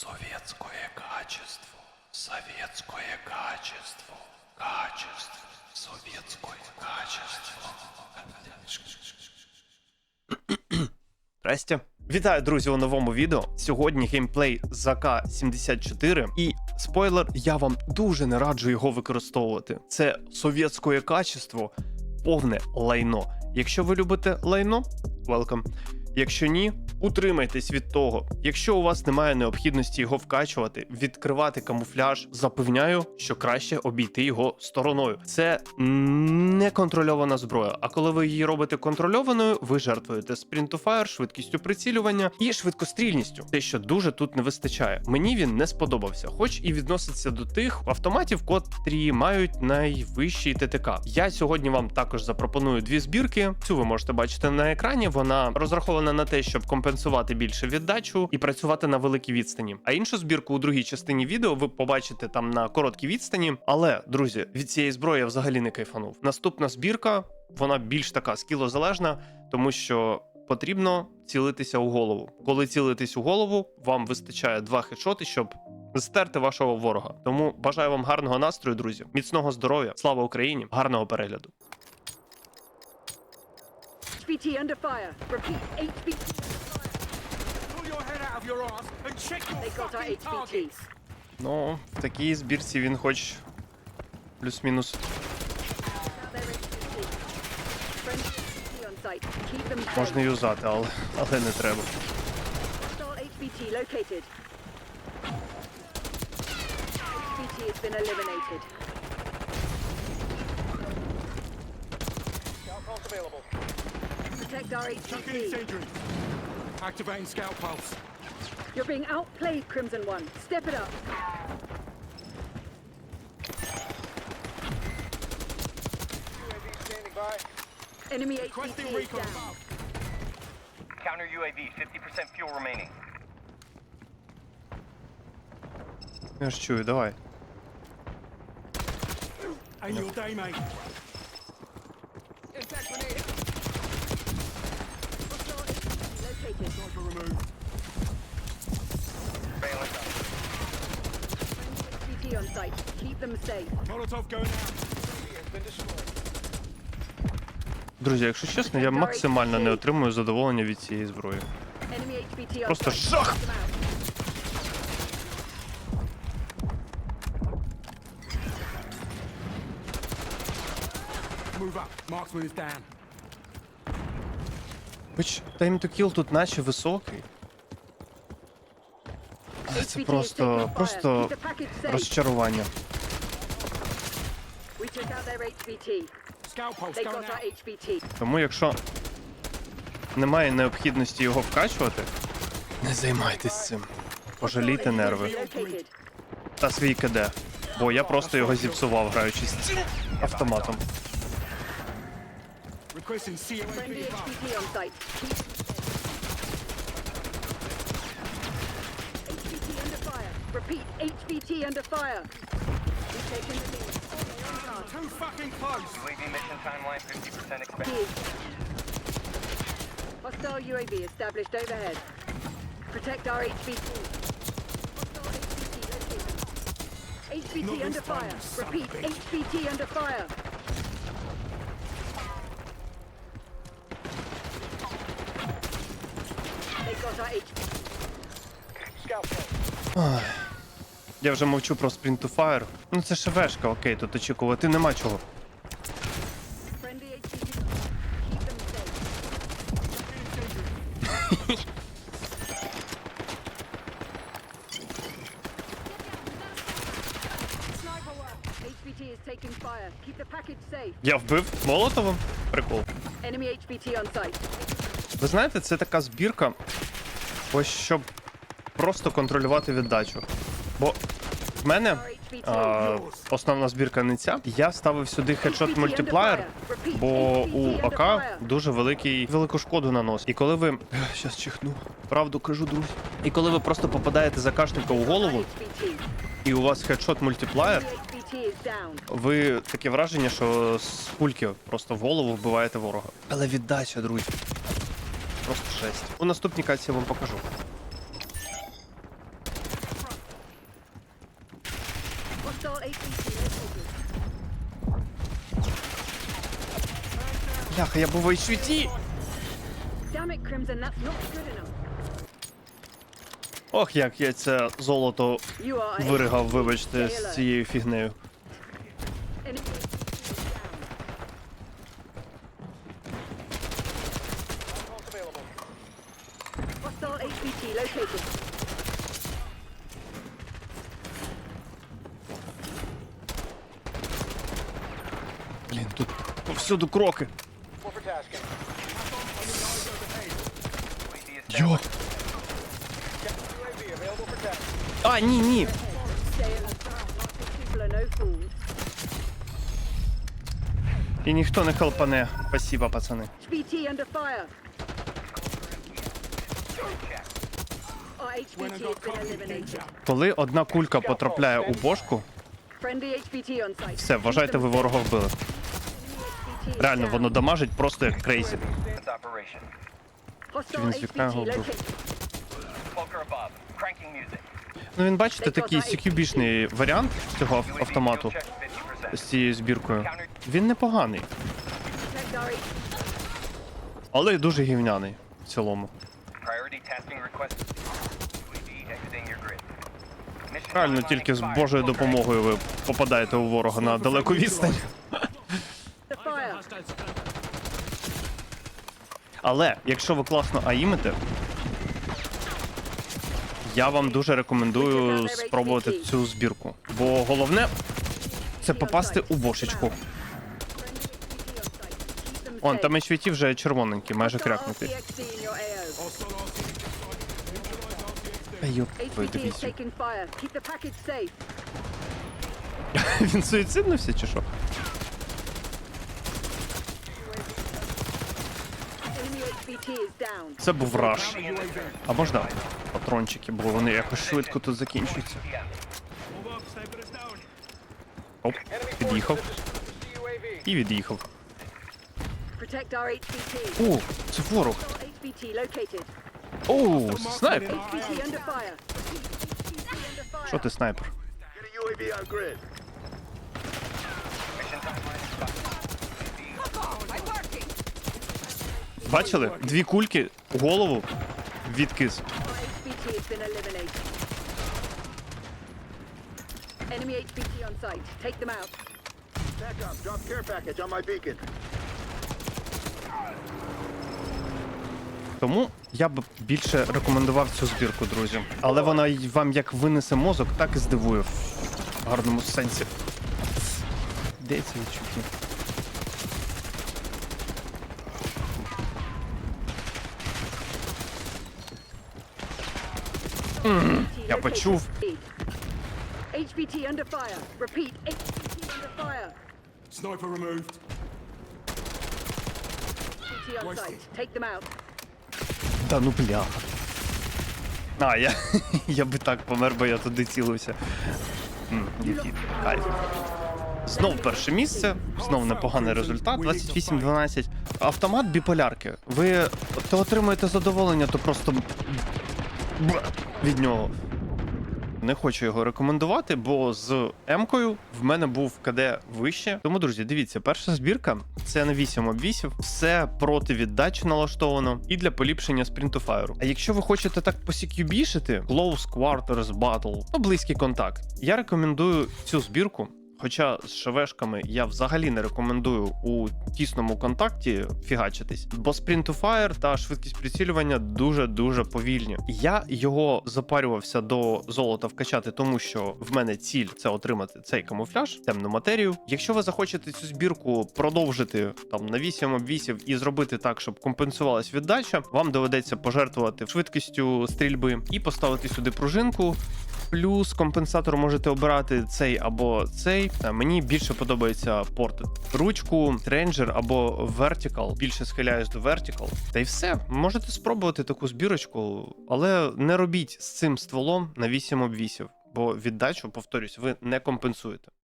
Советское качество. Советское качество. Качество. Советское качество. Здрасте. Вітаю, друзі, у новому відео. Сьогодні геймплей з АК-74. І спойлер, я вам дуже не раджу його використовувати. Це совєтське качество, повне лайно. Якщо ви любите лайно, welcome. Якщо ні, утримайтесь від того. Якщо у вас немає необхідності його вкачувати, відкривати камуфляж, запевняю, що краще обійти його стороною. Це неконтрольована зброя. А коли ви її робите контрольованою, ви жертвуєте спринтуфаєр, швидкістю прицілювання і швидкострільністю. Те, що дуже тут не вистачає. Мені він не сподобався, хоч і відноситься до тих автоматів, котрі мають найвищий ТТК. Я сьогодні вам також запропоную дві збірки. Цю ви можете бачити на екрані. Вона розрахована на те, щоб компенсувати більше віддачу і працювати на великій відстані. А іншу збірку у другій частині відео ви побачите там на короткій відстані. Але друзі, від цієї зброї я взагалі не кайфанув. Наступна збірка вона більш така скілозалежна, тому що. Потрібно цілитися у голову. Коли цілитись у голову, вам вистачає два хедшоти, щоб стерти вашого ворога. Тому бажаю вам гарного настрою, друзі, міцного здоров'я, слава Україні, гарного перегляду. HVT under fire. Repeat, HVT. Pull your head out of your ass and check your They got our fucking targets. Ну, в такій збірці він хоч плюс-мінус Out their HVT. Friendly HVT on site. Keep them можна юзати, але, але не треба. Hostile HVT located. HVT has been eliminated. Available. Protect our Chucking HVT. incendiary. Activating scout pulse. You're being outplayed, Crimson One. Step it up. UAV standing by. Enemy Requesting HVT is recon down. above. Counter UAV, 50% fuel remaining. Я ж чую, давай. Ain't your day, mate. HVT on site. Keep them safe. Molotov going out. Друзі, якщо чесно, я максимально не отримую задоволення від цієї зброї. Enemy HVT on Просто site. жах! Them out. Move up. Marksman is down. Хоч time to kill тут наче високий. Але це просто, просто розчарування. Тому якщо немає необхідності його вкачувати, не займайтесь цим. Пожалійте нерви та свій КД. Бо я просто його зіпсував, граючись автоматом. Requesting COA Friendly HPT on site. HPT under fire. Repeat, HPT under fire. We've taken the lead. Ah, too fucking close. UAV mission timeline 50% expected. Hostile UAV established overhead. Protect our HPT. HPT under fire. Repeat, HPT under fire. Я вже мовчу про Sprint to Fire. Ну це шевешка, окей, тут очікувати нема чого. Я вбив Молотовим? Прикол. Ви знаєте, це така збірка, ось щоб просто контролювати віддачу. Бо в мене а, основна збірка не ця. Я ставив сюди хедшот мультиплеєр, бо у АК дуже великий велику шкоду наносить. І коли ви. Щас чихну. Правду кажу, друзі. І коли ви просто попадаєте закашника у голову, і у вас хедшот мультиплеєр, ви таке враження, що з пульки просто в голову вбиваєте ворога. Але віддача, друзі. Просто жесть. У наступній каці я вам покажу. Hostile HVT located. Бляха, я був у HVT! Damn it, Crimson, that's not good enough. Ох, як я це золото виригав, вибачте, з цією фігнею. Блін, тут повсюду кроки. Йо. А, ні, ні. І ніхто не хелпане. Спасибо, пацани. Коли одна кулька потрапляє у бошку, все, вважайте, ви ворога вбили. Реально, воно дамажить просто як крейзі. Він з вікна його вбив. Ну він, бачите, такий CQB-шний варіант цього ав- автомату fuel check 50%. з цією збіркою. Він непоганий, але дуже гівняний в цілому. Реально, тільки з. Божою допомогою ви попадаєте у ворога на далеку відстань. The fire. Але якщо ви класно аїмите, я вам дуже рекомендую спробувати цю збірку. Бо головне це попасти у бошечку. Он там HVT вже червоненький, майже крякнутий. Йоп, дивіться. safe. Він суїциднився чи що? Enemy HVT is down. Це був раш. А можна патрончики, бо вони якось швидко тут закінчуються. Оп, під'їхав. І від'їхав. О, це ворог. О, снайпер. Under fire. Що ти снайпер? Бачили? Дві кульки у голову відкис. Our HVT has been eliminated. Enemy HVT on site. Take them out. Back up. Drop care package on my beacon. Тому я б більше рекомендував цю збірку, друзі. Але вона й вам як винесе мозок, так і здивує в гарному сенсі. Де ці відчутки? Я почув. HVT under fire. Repeat. HVT under fire. Sniper removed. HVT on site. Take them out. Та ну бля. А, я, я би так помер, бо я туди цілився. М, який Кайф. Знов перше місце, знов непоганий результат. 28-12. Автомат біполярки. Ви то отримуєте задоволення, то просто бр- від нього. Не хочу його рекомендувати, бо з М-кою в мене був КД вище. Тому, друзі, дивіться, перша збірка це на 8 обвісів, все проти віддачі налаштовано і для поліпшення спринту фаєру. А якщо ви хочете так посікюбішити, Close Quarters Battle, ну близький контакт, я рекомендую цю збірку. Хоча з шевешками я взагалі не рекомендую у тісному контакті фігачитись, бо sprint to fire та швидкість прицілювання дуже дуже повільні. Я його запарювався до золота вкачати, тому що в мене ціль це отримати цей камуфляж, темну матерію. Якщо ви захочете цю збірку продовжити там на 8 обвісів і зробити так, щоб компенсувалась віддача, вам доведеться пожертвувати швидкістю стрільби і поставити сюди пружинку. Плюс компенсатор можете обирати цей або цей. Е, Мені більше подобається порт ручку, Ranger або Vertical. Більше схиляюсь до Vertical. Та й все. Можете спробувати таку збірочку, але не робіть з цим стволом на 8 обвісів, бо віддачу, повторюсь, ви не компенсуєте.